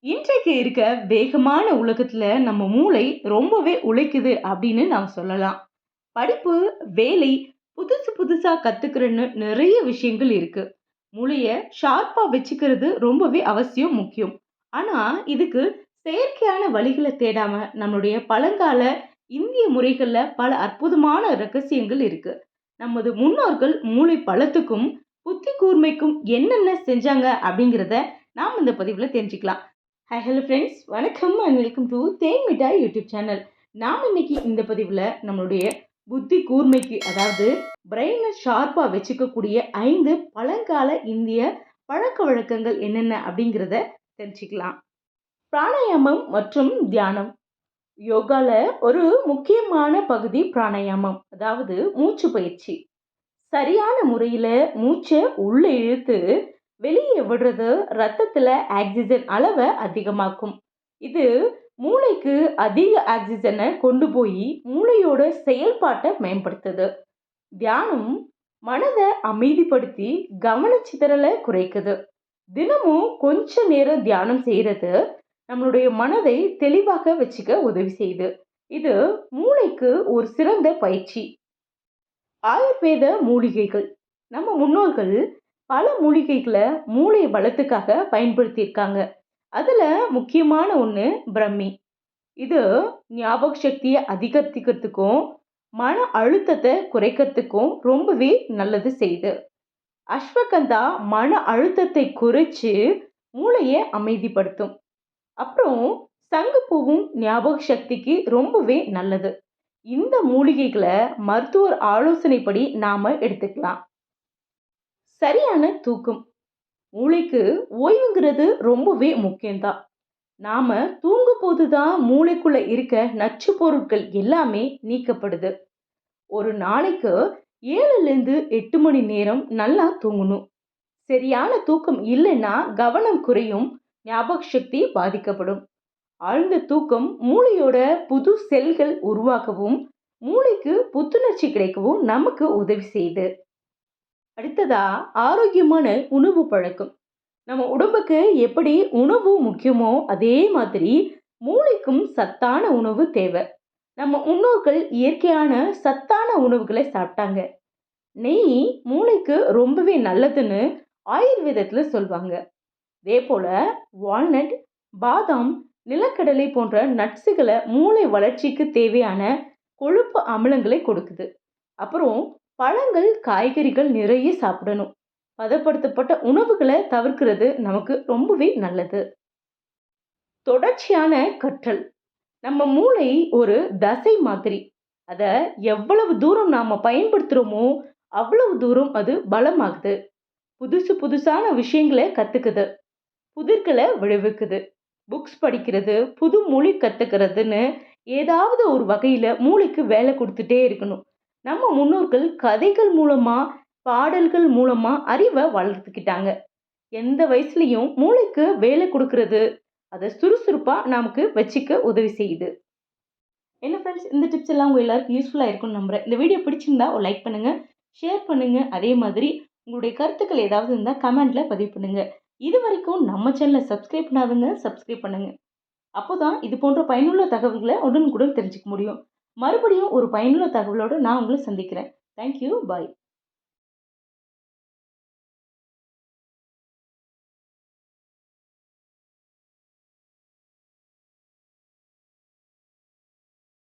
இன்றைக்கு இருக்க வேகமான உலகத்துல நம்ம மூளை ரொம்பவே உழைக்குது அப்படின்னு நாம் சொல்லலாம். படிப்பு, வேலை, புதுசு புதுசா கத்துக்கிறன்னு நிறைய விஷயங்கள் இருக்கு. மூளைய ஷார்ப்பா வச்சுக்கிறது ரொம்பவே அவசியம், முக்கியம். ஆனா, இதுக்கு செயற்கையான வழிகளை தேடாம, நம்மளுடைய பழங்கால இந்திய முறைகளில் பல அற்புதமான ரகசியங்கள் இருக்கு. நமது முன்னோர்கள் மூளை பலத்துக்கும், புத்தி கூர்மைக்கும் என்னென்ன செஞ்சாங்க அப்படிங்கிறத நாம் இந்த பதிவில் தெரிஞ்சுக்கலாம். ஹாய் ஹலோ ஃப்ரெண்ட்ஸ் வணக்கம் and welcome to Then Mittai YouTube channel. நாம் இன்னைக்கு இந்த பதிவில் நம்மளுடைய புத்தி கூர்மைக்கு அதாவது பிரெயினை ஷார்ப்பாக வச்சுக்கக்கூடிய ஐந்து பழங்கால இந்திய பழக்க வழக்கங்கள் என்னென்ன அப்படிங்கிறத தெரிஞ்சுக்கலாம். பிராணாயாமம் மற்றும் தியானம். யோகாவில் ஒரு முக்கியமான பகுதி பிராணாயாமம் அதாவது மூச்சு பயிற்சி. சரியான முறையில் மூச்சை உள்ளே இழுத்து வெளியே விடுறது ரத்தத்தில் ஆக்சிஜன் அளவை அதிகமாக்கும். இது மூளைக்கு அதிக ஆக்சிஜனை கொண்டு போய் மூளையோட செயல்பாட்டை மேம்படுத்துது. தியானம் மனதை அமைதிப்படுத்தி கவனச்சிதறலை குறைக்குது. தினமும் கொஞ்ச நேரம் தியானம் செய்கிறது நம்மளுடைய மனதை தெளிவாக வச்சுக்க உதவி செய்யுது இது மூளைக்கு ஒரு சிறந்த பயிற்சி. ஆயுர்வேத மூலிகைகள். நம்ம முன்னோர்கள் பல மூலிகைகளை மூளை வளத்துக்காக பயன்படுத்தியிருக்காங்க. அதில் முக்கியமான ஒன்று பிரம்மி. இது ஞாபக சக்தியை அதிகரிக்கிறதுக்கும் மன அழுத்தத்தை குறைக்கிறதுக்கும் ரொம்பவே நல்லது செய்யுது. அஸ்வகந்தா மன அழுத்தத்தை குறைச்சு மூளையை அமைதிப்படுத்தும். அப்புறம் சங்குப்பூவும் ஞாபக சக்திக்கு ரொம்பவே நல்லது. இந்த மூலிகைகளை மருத்துவர் ஆலோசனைப்படி நாம் எடுத்துக்கலாம். சரியான தூக்கம். மூளைக்கு ஓய்வுங்கிறது ரொம்பவே முக்கியம்தான். நாம தூங்கும் போது தான் மூளைக்குள்ள இருக்க நச்சு பொருட்கள் எல்லாமே நீக்கப்படுது. ஒரு நாளைக்கு ஏழுலேருந்து எட்டு மணி நேரம் நல்லா தூங்கணும். சரியான தூக்கம் இல்லைன்னா கவனம் குறையும் ஞாபக சக்தி பாதிக்கப்படும். ஆழ்ந்த தூக்கம் மூளையோட புது செல்கள் உருவாக்கவும் மூளைக்கு புத்துணர்ச்சி கிடைக்கவும் நமக்கு உதவி செய்யுது. அடுத்ததா ஆரோக்கியமான உணவு பழக்கம். நம்ம உடம்புக்கு எப்படி உணவு முக்கியமோ அதே மாதிரி மூளைக்கும் சத்தான உணவு தேவை. நம்ம முன்னோர்கள் இயற்கையான சத்தான உணவுகளை சாப்பிட்டாங்க. நெய் மூளைக்கு ரொம்பவே நல்லதுன்னு ஆயுர்வேதத்தில் சொல்லுவாங்க அதே போல் வால்நட் பாதாம் நிலக்கடலை போன்ற நட்ஸுகளை மூளை வளர்ச்சிக்கு தேவையான கொழுப்பு அமிலங்களை கொடுக்குது. அப்புறம் பழங்கள் காய்கறிகள் நிறைய சாப்பிடணும். பதப்படுத்தப்பட்ட உணவுகளை தவிர்க்கிறது நமக்கு ரொம்பவே நல்லது. தொடர்ச்சியான கற்றல். நம்ம மூளை ஒரு தசை மாதிரி. அதை எவ்வளவு தூரம் நாம் பயன்படுத்துகிறோமோ அவ்வளவு தூரம் அது பலமாகுது. புதுசு புதுசான விஷயங்களை கற்றுக்குது புதிர்களை விளைவிக்குது. புக்ஸ் படிக்கிறது புது மொழி கற்றுக்கிறதுன்னு ஏதாவது ஒரு வகையில் மூளைக்கு வேலை கொடுத்துட்டே இருக்கணும். நம்ம முன்னோர்கள் கதைகள் மூலமாக பாடல்கள் மூலமாக அறிவை வளர்த்துக்கிட்டாங்க. எந்த வயசுலையும் மூளைக்கு வேலை கொடுக்கறது அதை சுறுசுறுப்பாக நமக்கு வச்சுக்க உதவி செய்யுது. என்ன ஃப்ரெண்ட்ஸ் இந்த டிப்ஸ் எல்லாம் உங்கள் எல்லாருக்கும் யூஸ்ஃபுல்லாக இருக்கும்னு நம்புகிறேன் இந்த வீடியோ பிடிச்சிருந்தா ஒரு லைக் பண்ணுங்கள் ஷேர் பண்ணுங்கள் அதே மாதிரி உங்களுடைய கருத்துக்கள் ஏதாவது இருந்தால் கமெண்ட்டில் பதிவு பண்ணுங்கள் இது வரைக்கும் நம்ம சேனலை சப்ஸ்கிரைப் பண்ணாதுங்க சப்ஸ்கிரைப் பண்ணுங்கள் அப்போ தான் இது போன்ற பயனுள்ள தகவல்களை உடனுக்குடன் தெரிஞ்சுக்க முடியும். மறுபடியும் ஒரு பயனுள்ள தகவலோடு நான் உங்களை சந்திக்கிறேன். Thank you bye